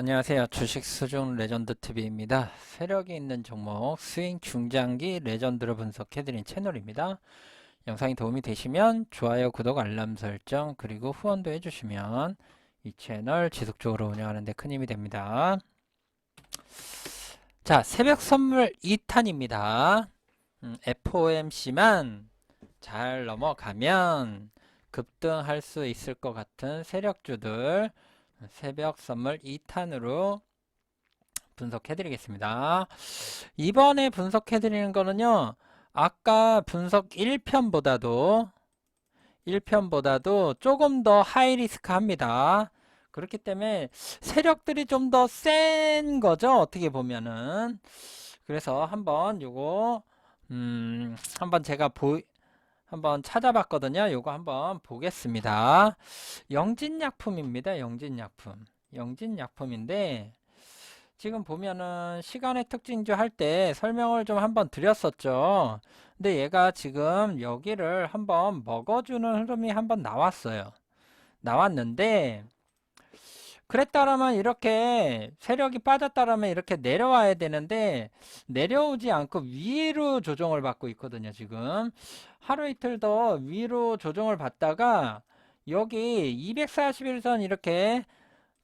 안녕하세요. 주식 수중 레전드 TV입니다. 세력이 있는 종목 스윙 중장기 레전드를 분석해드린 채널입니다. 영상이 도움이 되시면 좋아요, 구독, 알람 설정 그리고 후원도 해주시면 이 채널 지속적으로 운영하는 데 큰 힘이 됩니다. 자, 새벽 선물 2탄입니다. 음, FOMC만 잘 넘어가면 급등할 수 있을 것 같은 세력주들 새벽 선물 2탄으로 분석해 드리겠습니다. 이번에 분석해 드리는 거는요. 아까 분석 1편보다도 1편보다도 조금 더 하이리스크 합니다. 그렇기 때문에 세력들이 좀 더 센 거죠. 어떻게 보면은. 그래서 한번 요거 음, 한번 제가 보 한번 찾아봤거든요. 요거 한번 보겠습니다. 영진약품입니다. 영진약품. 영진약품인데 지금 보면은 시간의 특징주 할 때 설명을 좀 한번 드렸었죠. 근데 얘가 지금 여기를 한번 먹어주는 흐름이 한번 나왔어요. 나왔는데 그랬다라면 이렇게 세력이 빠졌다라면 이렇게 내려와야 되는데 내려오지 않고 위로 조정을 받고 있거든요 지금 하루 이틀 더 위로 조정을 받다가 여기 241선 이렇게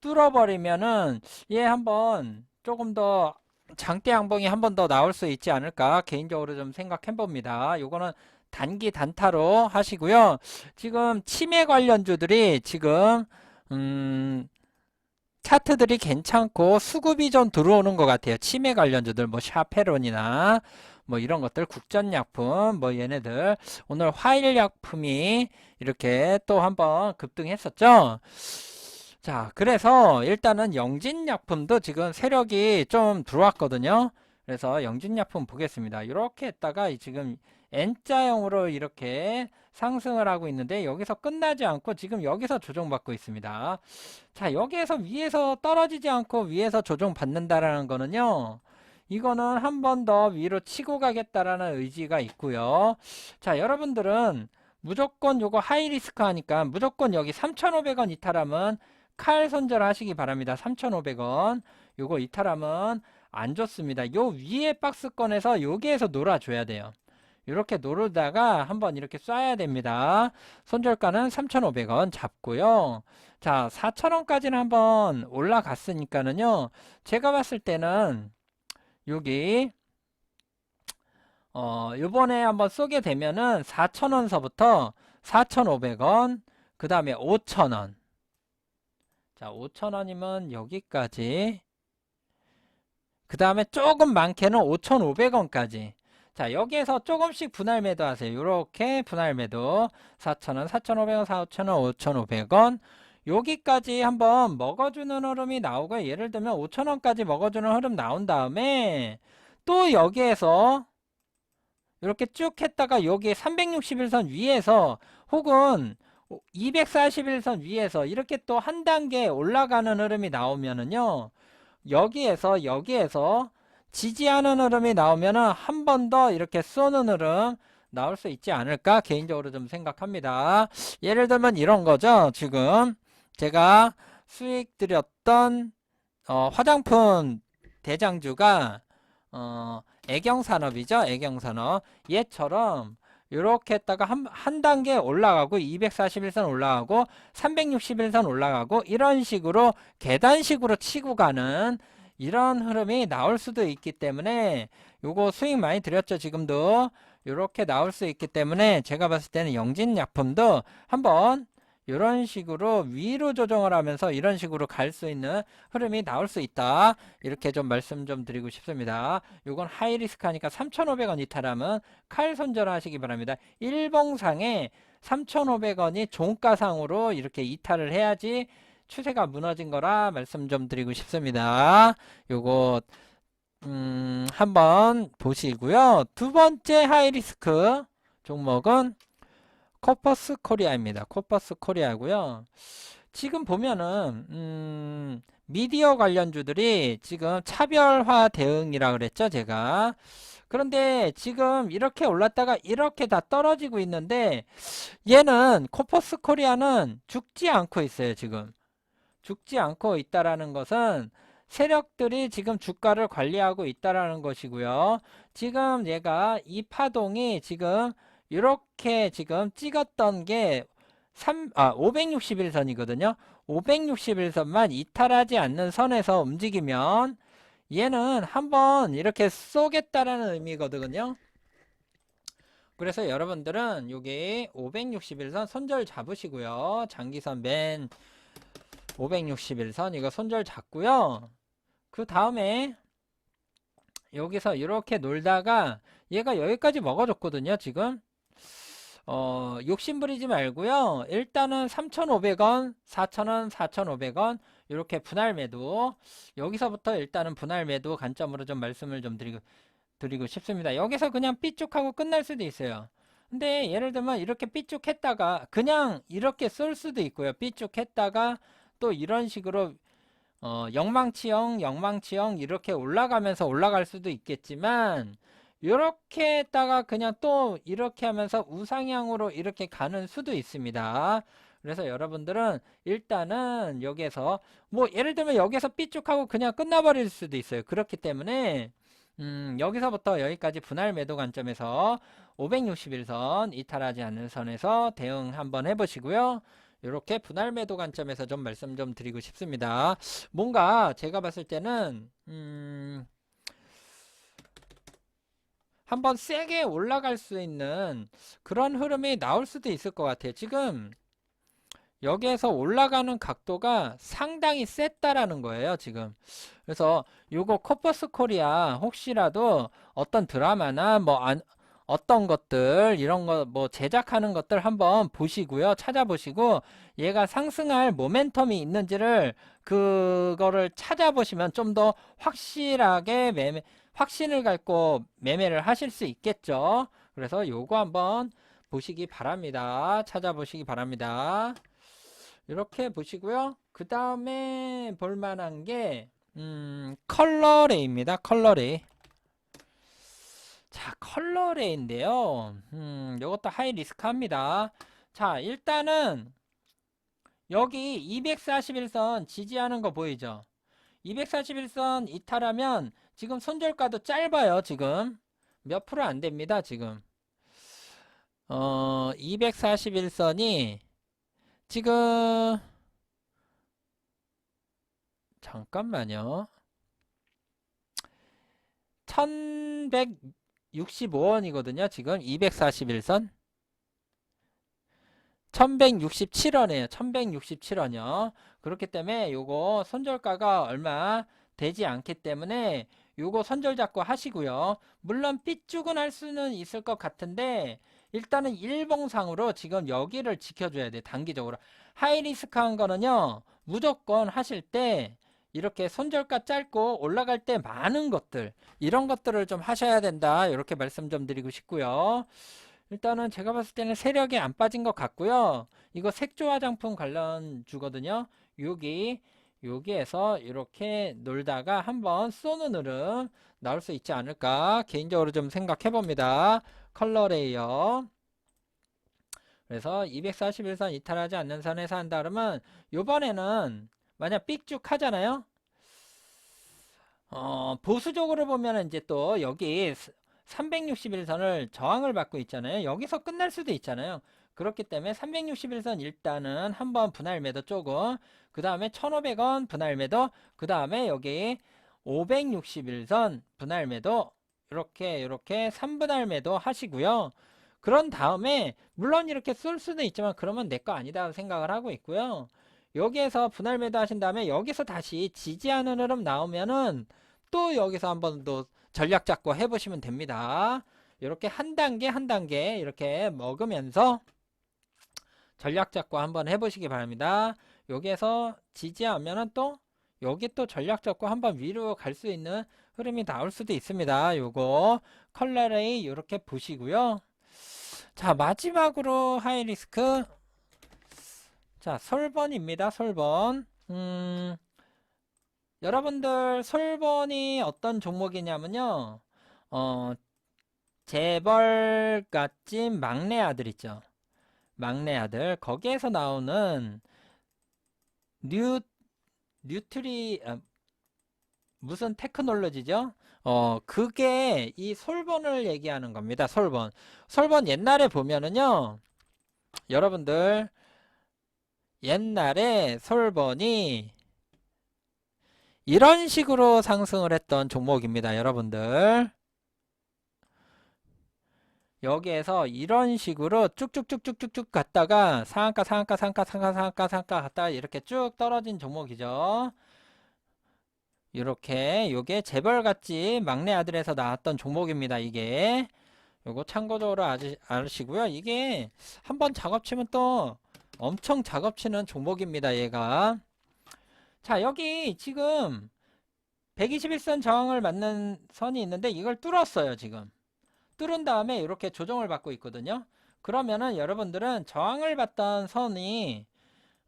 뚫어버리면은 얘 한번 조금 더 장대 양봉이 한 번 더 나올 수 있지 않을까 개인적으로 좀 생각해 봅니다 요거는 단기 단타로 하시고요 지금 치매 관련주들이 지금 음 차트들이 괜찮고 수급이 좀 들어오는 것 같아요. 치매 관련주들 뭐 샤페론이나 뭐 이런 것들 국전약품 뭐 얘네들 오늘 화일약품이 이렇게 또 한번 급등했었죠. 자 그래서 일단은 영진약품도 지금 세력이 좀 들어왔거든요. 그래서 영진약품 보겠습니다. 이렇게 했다가 지금 N자형으로 이렇게 상승을 하고 있는데 여기서 끝나지 않고 지금 여기서 조정받고 있습니다. 자, 여기에서 위에서 떨어지지 않고 위에서 조정받는다라는 거는요. 이거는 한 번 더 위로 치고 가겠다라는 의지가 있고요. 자, 여러분들은 무조건 요거 하이리스크 하니까 무조건 여기 3,500원 이탈하면 칼 손절하시기 바랍니다. 3,500원. 요거 이탈하면 안 좋습니다. 요 위에 박스권에서 여기에서 놀아줘야 돼요. 이렇게 누르다가 한번 이렇게 쏴야 됩니다. 손절가는 3,500원 잡고요. 자, 4,000원까지는 한번 올라갔으니까는요. 제가 봤을 때는 여기 어, 요번에 한번 쏘게 되면은 4,000원서부터 4,500원, 그 다음에 5,000원. 자, 5,000원이면 여기까지. 그 다음에 조금 많게는 5,500원까지. 자, 여기에서 조금씩 분할 매도 하세요. 이렇게 분할 매도. 4,000원, 4,500원, 4,500원, 5,500원. 여기까지 한번 먹어주는 흐름이 나오고 예를 들면 5,000원까지 먹어주는 흐름 나온 다음에 또 여기에서 이렇게 쭉 했다가 여기 361선 위에서 혹은 241선 위에서 이렇게 또 한 단계 올라가는 흐름이 나오면은요. 여기에서 여기에서 지지하는 흐름이 나오면은 한 번 더 이렇게 쏘는 흐름 나올 수 있지 않을까 개인적으로 좀 생각합니다. 예를 들면 이런 거죠. 지금 제가 수익 드렸던 어, 화장품 대장주가 어, 애경산업이죠. 애경산업 얘처럼 이렇게 했다가 한, 한 단계 올라가고 241선 올라가고 361선 올라가고 이런 식으로 계단식으로 치고 가는 이런 흐름이 나올 수도 있기 때문에 요거 수익 많이 드렸죠 지금도 이렇게 나올 수 있기 때문에 제가 봤을 때는 영진약품도 한번 이런 식으로 위로 조정을 하면서 이런 식으로 갈 수 있는 흐름이 나올 수 있다 이렇게 좀 말씀 좀 드리고 싶습니다 요건 하이리스크 하니까 3,500원 이탈하면 칼 손절하시기 바랍니다 일봉상에 3,500원이 종가상으로 이렇게 이탈을 해야지 추세가 무너진 거라 말씀 좀 드리고 싶습니다. 요거 음, 한번 보시고요. 두 번째 하이리스크 종목은 코퍼스 코리아입니다. 코퍼스 코리아고요. 지금 보면은 음, 미디어 관련주들이 지금 차별화 대응이라 그랬죠, 제가. 그런데 지금 이렇게 올랐다가 이렇게 다 떨어지고 있는데 얘는 코퍼스 코리아는 죽지 않고 있어요, 지금. 죽지 않고 있다라는 것은 세력들이 지금 주가를 관리하고 있다라는 것이고요. 지금 얘가 이 파동이 지금 이렇게 지금 찍었던 게 3, 아, 561선이거든요. 561선만 이탈하지 않는 선에서 움직이면 얘는 한번 이렇게 쏘겠다라는 의미거든요. 그래서 여러분들은 여기 561선 손절 잡으시고요. 장기선 맨 561선 이거 손절 잡고요. 그 다음에 여기서 이렇게 놀다가 얘가 여기까지 먹어줬거든요. 지금 어, 욕심 부리지 말고요. 일단은 3,500원, 4,000원, 4,500원 이렇게 분할 매도 여기서부터 일단은 분할 매도 관점으로 좀 말씀을 좀 드리고 드리고 싶습니다. 여기서 그냥 삐쭉하고 끝날 수도 있어요. 근데 예를 들면 이렇게 삐쭉했다가 그냥 이렇게 쏠 수도 있고요. 삐쭉했다가 또 이런 식으로 어, 영망치형, 영망치형 이렇게 올라가면서 올라갈 수도 있겠지만 이렇게 했다가 그냥 또 이렇게 하면서 우상향으로 이렇게 가는 수도 있습니다. 그래서 여러분들은 일단은 여기에서 뭐 예를 들면 여기서 삐쭉하고 그냥 끝나버릴 수도 있어요. 그렇기 때문에 음, 여기서부터 여기까지 분할 매도 관점에서 561선 이탈하지 않는 선에서 대응 한번 해보시고요. 이렇게 분할 매도 관점에서 좀 말씀 좀 드리고 싶습니다. 뭔가 제가 봤을 때는 음, 한번 세게 올라갈 수 있는 그런 흐름이 나올 수도 있을 것 같아요. 지금 여기에서 올라가는 각도가 상당히 셌다라는 거예요, 지금. 그래서 요거 코퍼스 코리아 혹시라도 어떤 드라마나 뭐 안, 어떤 것들 이런 거 뭐 제작하는 것들 한번 보시고요. 찾아보시고 얘가 상승할 모멘텀이 있는지를 그거를 찾아보시면 좀 더 확실하게 매매 확신을 갖고 매매를 하실 수 있겠죠. 그래서 요거 한번 보시기 바랍니다. 찾아보시기 바랍니다. 이렇게 보시고요. 그 다음에 볼만한 게 음, 컬러레이입니다. 컬러레이. 자, 컬러레인데요. 음, 이것도 하이 리스크합니다. 자, 일단은 여기 241선 지지하는 거 보이죠? 241선 이탈하면 지금 손절가도 짧아요, 지금. 몇 프로 안 됩니다, 지금. 어, 241선이 지금 잠깐만요. 1165원이거든요. 지금 241선. 1167원이에요. 1167원이요. 그렇기 때문에 요거 손절가가 얼마 되지 않기 때문에 요거 손절 잡고 하시고요. 물론 삐죽은 할 수는 있을 것 같은데 일단은 일봉상으로 지금 여기를 지켜줘야 돼. 단기적으로. 하이리스크한 거는요. 무조건 하실 때 이렇게 손절가 짧고 올라갈 때 많은 것들 이런 것들을 좀 하셔야 된다. 이렇게 말씀 좀 드리고 싶고요. 일단은 제가 봤을 때는 세력이 안 빠진 것 같고요. 이거 색조 화장품 관련 주거든요. 여기 여기에서 이렇게 놀다가 한번 쏘는 흐름 나올 수 있지 않을까 개인적으로 좀 생각해 봅니다. 컬러 레이어 그래서 241선 이탈하지 않는 선에서 한다 그러면 요번에는 만약 삑쭉 하잖아요. 어, 보수적으로 보면 이제 또 여기 361선을 저항을 받고 있잖아요. 여기서 끝날 수도 있잖아요. 그렇기 때문에 361선 일단은 한번 분할 매도 조금 그 다음에 1500원 분할 매도 그 다음에 여기 561선 분할 매도 이렇게 이렇게 3분할 매도 하시고요. 그런 다음에 물론 이렇게 쏠 수도 있지만 그러면 내 거 아니다 생각을 하고 있고요. 여기에서 분할 매도 하신 다음에 여기서 다시 지지하는 흐름 나오면은 또 여기서 한번 더 전략 잡고 해보시면 됩니다. 이렇게 한 단계 한 단계 이렇게 먹으면서 전략 잡고 한번 해보시기 바랍니다. 여기에서 지지하면은 또 여기 또 전략 잡고 한번 위로 갈 수 있는 흐름이 나올 수도 있습니다. 요거 컬러레이 이렇게 보시고요. 자 마지막으로 하이리스크 자 솔번입니다. 솔번 음, 여러분들 솔번이 어떤 종목이냐면요. 어, 재벌갓집 막내 아들 있죠. 막내 아들 거기에서 나오는 뉴 뉴트리 아, 무슨 테크놀로지죠? 어, 그게 이 솔본을 얘기하는 겁니다. 솔본. 솔본 옛날에 보면은요. 여러분들 옛날에 솔본이 이런 식으로 상승을 했던 종목입니다. 여러분들. 여기에서 이런 식으로 쭉쭉쭉쭉쭉쭉 갔다가 상한가 상한가 상한가 상한가 상한가 상한가 갔다가 이렇게 쭉 떨어진 종목이죠. 이렇게 요게 재벌같이 막내 아들에서 나왔던 종목입니다. 이게 요거 참고적으로 아시, 아시고요. 이게 한번 작업치면 또 엄청 작업치는 종목입니다. 얘가 자 여기 지금 121선 저항을 맞는 선이 있는데 이걸 뚫었어요. 지금 뚫은 다음에 이렇게 조정을 받고 있거든요. 그러면은 여러분들은 저항을 받던 선이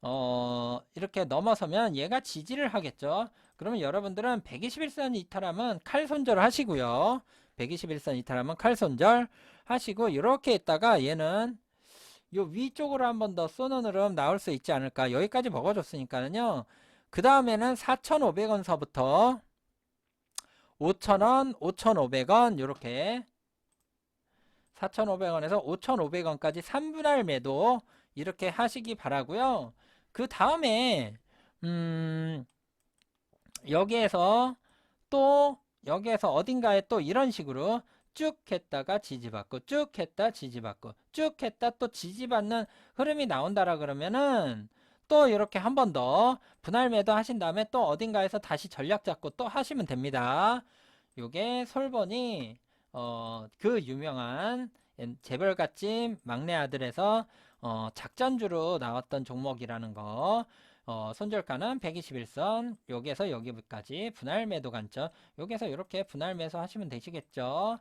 어 이렇게 넘어서면 얘가 지지를 하겠죠. 그러면 여러분들은 121선 이탈하면 칼 손절 하시고요. 121선 이탈하면 칼 손절 하시고 이렇게 있다가 얘는 요 위쪽으로 한 번 더 쏘는 흐름 나올 수 있지 않을까. 여기까지 먹어줬으니까는요. 그 다음에는 4,500원서부터 5,000원, 5,500원 이렇게 4,500원에서 5,500원까지 3분할 매도 이렇게 하시기 바라고요. 그 다음에 음 여기에서 또 여기에서 어딘가에 또 이런 식으로 쭉 했다가 지지받고 쭉 했다 지지받고 쭉 했다 또 지지받는 흐름이 나온다라 그러면은 또 이렇게 한 번 더 분할 매도 하신 다음에 또 어딘가에서 다시 전략 잡고 또 하시면 됩니다. 요게 솔본이 어, 그 유명한 재벌갓집 막내 아들에서 어, 작전주로 나왔던 종목이라는 거. 어, 손절가는 121선, 여기에서 여기까지 분할 매도 관점, 여기에서 이렇게 분할 매수 하시면 되시겠죠.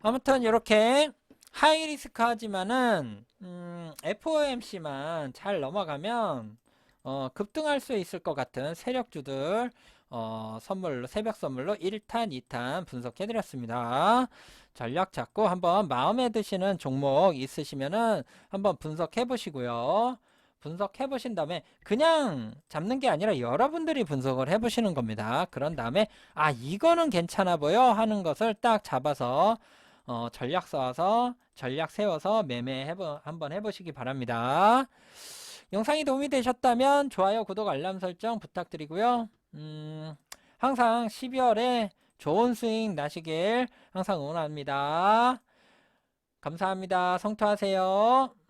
아무튼 이렇게 하이 리스크 하지만은 음, FOMC만 잘 넘어가면 어, 급등할 수 있을 것 같은 세력주들 어, 선물로 새벽 선물로 1탄, 2탄 분석해 드렸습니다. 전략 잡고 한번 마음에 드시는 종목 있으시면은 한번 분석해 보시고요. 분석해 보신 다음에 그냥 잡는 게 아니라 여러분들이 분석을 해 보시는 겁니다. 그런 다음에 아 이거는 괜찮아 보여 하는 것을 딱 잡아서 어, 전략 써서 전략 세워서 매매 해보, 한번 해보시기 바랍니다. 영상이 도움이 되셨다면 좋아요, 구독, 알람 설정 부탁드리고요. 음, 항상 12월에 좋은 수익 나시길 항상 응원합니다. 감사합니다. 성투하세요.